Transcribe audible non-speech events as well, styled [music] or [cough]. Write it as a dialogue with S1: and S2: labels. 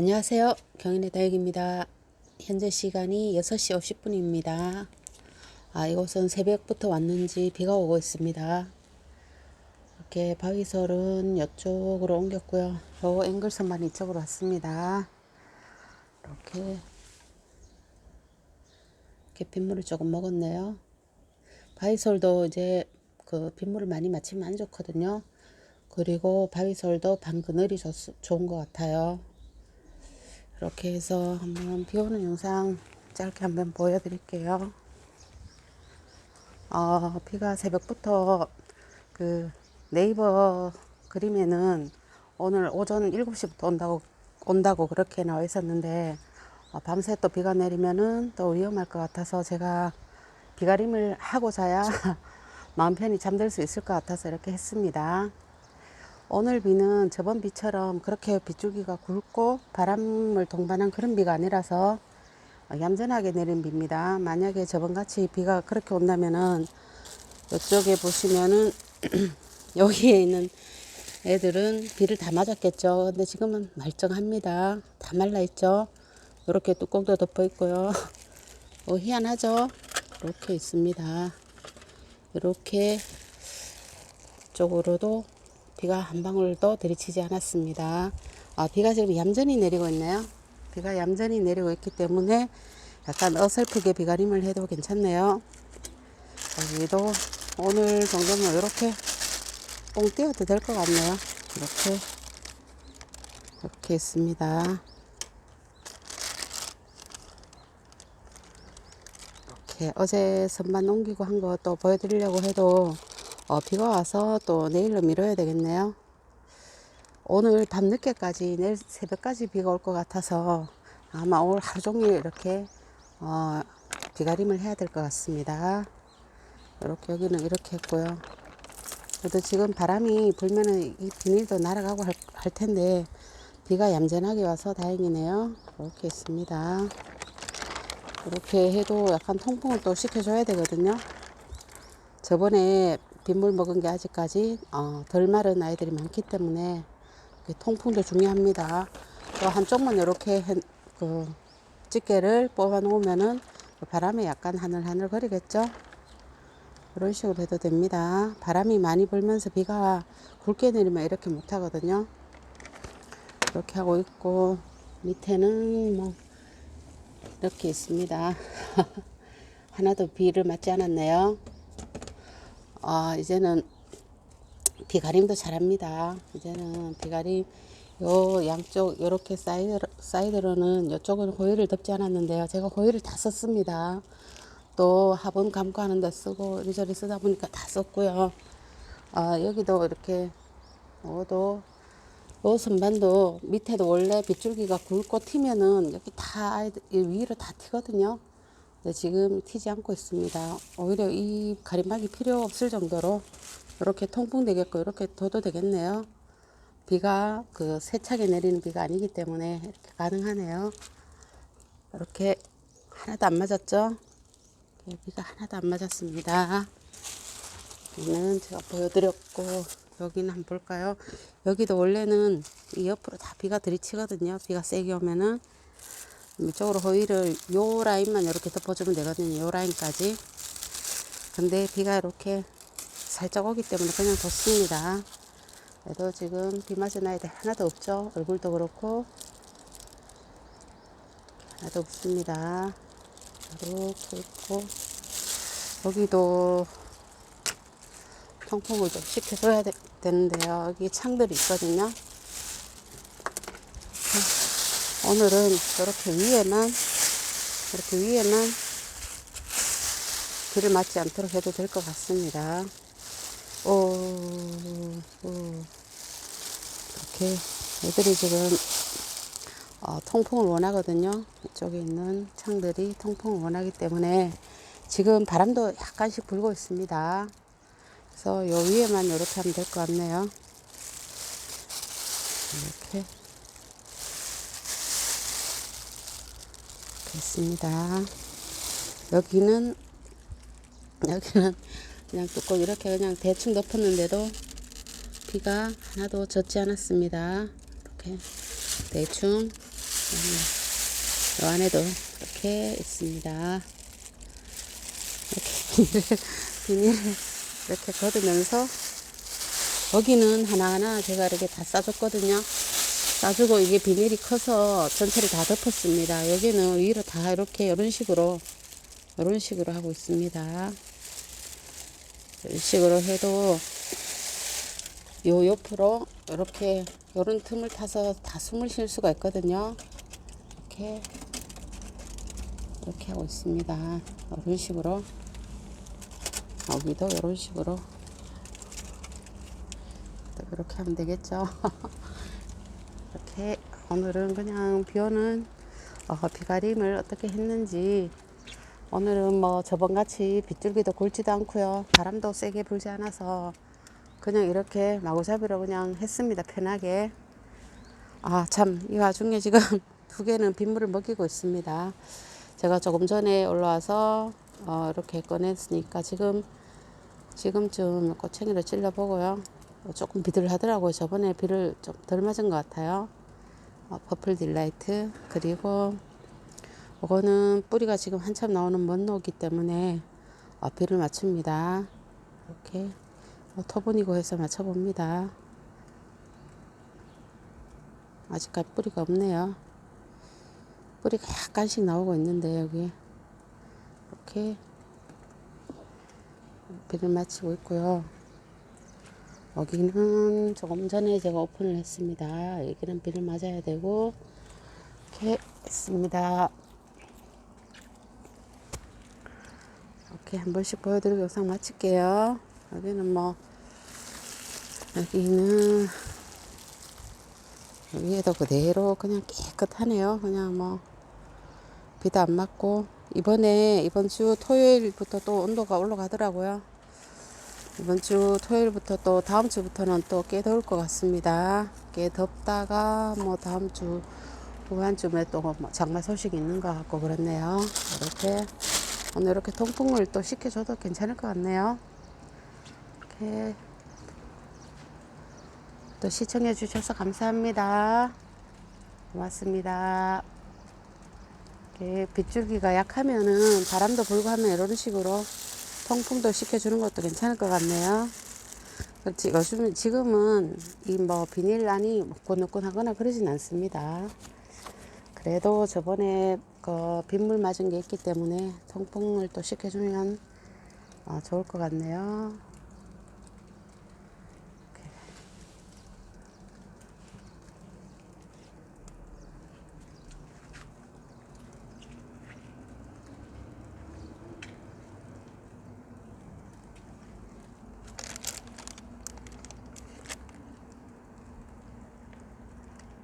S1: 안녕하세요. 경인의 다육입니다. 현재 시간이 6시 50분입니다. 아, 이곳은 새벽부터 왔는지 비가 오고 있습니다. 이렇게 바위설은 이쪽으로 옮겼고요. 요 앵글선만 이쪽으로 왔습니다. 이렇게 빗물을 조금 먹었네요. 바위설도 이제 그 빗물을 많이 맞히면 안 좋거든요. 그리고 바위설도 방 그늘이 좋, 좋은 것 같아요. 이렇게 해서 한번 비 오는 영상 짧게 한번 보여드릴게요. 어, 비가 새벽부터 그 네이버 그림에는 오늘 오전 7시부터 온다고, 온다고 그렇게 나와 있었는데, 어, 밤새 또 비가 내리면은 또 위험할 것 같아서 제가 비가림을 하고 자야 [laughs] 마음 편히 잠들 수 있을 것 같아서 이렇게 했습니다. 오늘 비는 저번 비처럼 그렇게 빗줄기가 굵고 바람을 동반한 그런 비가 아니라서 얌전하게 내린 비입니다. 만약에 저번같이 비가 그렇게 온다면은 이쪽에 보시면은 [clears throat] 여기에 있는 애들은 비를 다 맞았겠죠. 근데 지금은 말짱합니다. 다 말라 있죠. 이렇게 뚜껑도 덮어 있고요. 어, 희한하죠? 이렇게 있습니다. 이렇게 쪽으로도 비가 한 방울도 들이치지 않았습니다. 아, 비가 지금 얌전히 내리고 있네요. 비가 얌전히 내리고 있기 때문에 약간 어설프게 비가림을 해도 괜찮네요. 여기도 오늘 정도면 이렇게 뽕 띄워도 될 것 같네요. 이렇게 이렇게 있습니다. 이렇게 어제 선반 옮기고 한거또 보여드리려고 해도 어, 비가 와서 또 내일로 미뤄야 되겠네요. 오늘 밤늦게까지 내일 새벽까지 비가 올 것 같아서 아마 오늘 하루 종일 이렇게 어, 비가림을 해야 될 것 같습니다. 이렇게 여기는 이렇게 했고요. 그래도 지금 바람이 불면은 이 비닐도 날아가고 할, 할 텐데 비가 얌전하게 와서 다행이네요. 이렇게 있습니다. 이렇게 해도 약간 통풍을 또 시켜줘야 되거든요. 저번에 빗물 먹은 게 아직까지 어, 덜 마른 아이들이 많기 때문에 통풍도 중요합니다. 또 한쪽만 이렇게 그 집게를 뽑아 놓으면은 그 바람에 약간 하늘하늘 거리겠죠. 이런 식으로 해도 됩니다. 바람이 많이 불면서 비가 굵게 내리면 이렇게 못 하거든요. 이렇게 하고 있고 밑에는 뭐 이렇게 있습니다. [laughs] 하나도 비를 맞지 않았네요. 아, 이제는 비가림도 잘합니다. 이제는 비가림 요 양쪽 요렇게 사이드 사이드로는 이쪽은 호일을 덮지 않았는데요. 제가 호일을 다 썼습니다. 또 화분 감고 하는 데 쓰고 이리저리 쓰다 보니까 다 썼고요. 아, 여기도 이렇게 요도 요 선반도 밑에도 원래 빗줄기가 굵고 튀면은 여기 다 위로 다 튀거든요. 근데 지금 튀지 않고 있습니다. 오히려 이 가림막이 필요 없을 정도로 이렇게 통풍 되겠고 이렇게 둬도 되겠네요. 비가 그 세차게 내리는 비가 아니기 때문에 이렇게 가능하네요. 이렇게 하나도 안 맞았죠? 비가 하나도 안 맞았습니다. 여기는 제가 보여드렸고 여기는 한번 볼까요? 여기도 원래는 이 옆으로 다 비가 들이치거든요. 비가 세게 오면은 이쪽으로 호일을 요 라인만 이렇게 덮어주면 되거든요. 요 라인까지. 근데 비가 이렇게 살짝 오기 때문에 그냥 뒀습니다. 그래도 지금 비 맞은 아이들 하나도 없죠. 얼굴도 그렇고 하나도 없습니다. 이렇게 있고 여기도 통풍을 좀 시켜줘야 되, 되는데요. 여기 창들이 있거든요. 오늘은 이렇게 위에만 이렇게 위에만 비를 맞지 않도록 해도 될 것 같습니다. 오, 오, 이렇게 애들이 지금 어, 통풍을 원하거든요. 이쪽에 있는 창들이 통풍을 원하기 때문에 지금 바람도 약간씩 불고 있습니다. 그래서 요 위에만 이렇게 하면 될 것 같네요. 이렇게 됐습니다. 여기는 여기는 그냥 뚜껑 이렇게 그냥 대충 덮었는데도 비가 하나도 젖지 않았습니다. 이렇게 대충 이 안에도 이렇게 있습니다. 이렇게 비닐을, [laughs] 비닐을 이렇게 걷으면서 여기는 하나하나 제가 이렇게 다 싸줬거든요. 싸주고 이게 비닐이 커서 전체를 다 덮었습니다. 여기는 위로 다 이렇게 이런 식으로 이런 식으로 하고 있습니다. 이런 식으로 해도 요 옆으로 이렇게 요런 틈을 타서 다 숨을 쉴 수가 있거든요. 이렇게 이렇게 하고 있습니다. 이런 식으로 여기도 이런 식으로 또 이렇게 하면 되겠죠. [laughs] 이렇게 오늘은 그냥 비 오는 어, 비가림을 어떻게 했는지 오늘은 뭐 저번같이 빗줄기도 굵지도 않고요. 바람도 세게 불지 않아서 그냥 이렇게 마구잡이로 그냥 했습니다. 편하게. 아, 참, 이 와중에 지금 [laughs] 두 개는 빗물을 먹이고 있습니다. 제가 조금 전에 올라와서 어, 이렇게 꺼냈으니까 지금 지금쯤 꼬챙이를 찔러보고요. 어, 조금 비들 하더라고요. 저번에 비를 좀 덜 맞은 것 같아요. 어, 퍼플 딜라이트 그리고 이거는 뿌리가 지금 한참 나오는 먼노기 때문에 어, 비를 맞춥니다. 이렇게 어, 토분이고 해서 맞춰봅니다. 아직까지 뿌리가 없네요. 뿌리가 약간씩 나오고 있는데 여기 이렇게 비를 맞추고 있고요. 여기는 조금 전에 제가 오픈을 했습니다. 여기는 비를 맞아야 되고 이렇게 했습니다. 이렇게 한 번씩 보여드리고 영상 마칠게요. 여기는 뭐 여기는 여기에도 그대로 그냥 깨끗하네요. 그냥 뭐 비도 안 맞고 이번에 이번 주 토요일부터 또 온도가 올라가더라고요. 이번 주 토요일부터 또 다음 주부터는 또 꽤 더울 것 같습니다. 꽤 덥다가 뭐 다음 주 후반쯤에 또뭐 장마 소식이 있는 것 같고 그렇네요. 이렇게 오늘 이렇게 통풍을 또 시켜줘도 괜찮을 것 같네요. 이렇게 또 시청해 주셔서 감사합니다. 고맙습니다. 이렇게 빗줄기가 약하면은 바람도 불고 하면 이런 식으로 통풍도 시켜주는 것도 괜찮을 것 같네요. 그렇지, 요즘, 지금은 이 뭐 비닐란이 노곤노곤 하거나 그러진 않습니다. 그래도 저번에 그 빗물 맞은 게 있기 때문에 통풍을 또 시켜주면 어, 좋을 것 같네요.